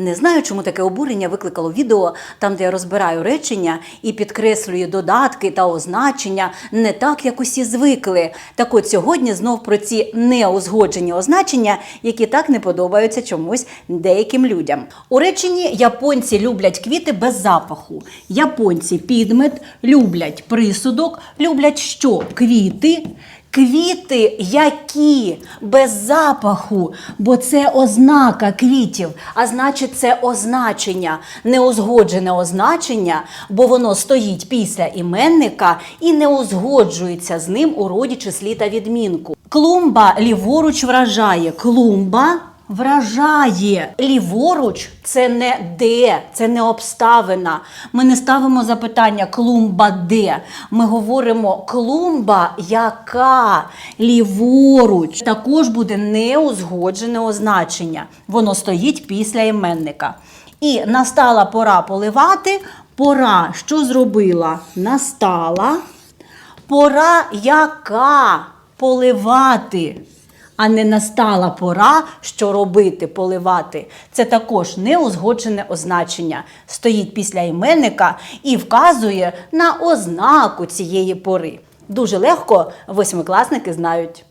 Не знаю, чому таке обурення викликало відео, там, де я розбираю речення і підкреслюю додатки та означення не так, як усі звикли. Так от сьогодні знов про ці неузгоджені означення, які так не подобаються чомусь деяким людям. У реченні японці люблять квіти без запаху. Японці підмет, люблять присудок, люблять що? Квіти. Квіти які без запаху, бо це ознака квітів, а значить, це означення, неузгоджене означення, бо воно стоїть після іменника і не узгоджується з ним у роді числі та відмінку. Клумба ліворуч вражає. Клумба вражає. Ліворуч це не де, це не обставина. Ми не ставимо запитання клумба де. Ми говоримо клумба яка ліворуч. Також буде неузгоджене означення. Воно стоїть після іменника. І настала пора поливати. Пора що зробила? Настала. Пора яка поливати, а не настала пора, що робити, поливати. Це також неузгоджене означення. Стоїть після іменника і вказує на ознаку цієї пори. Дуже легко восьмикласники знають.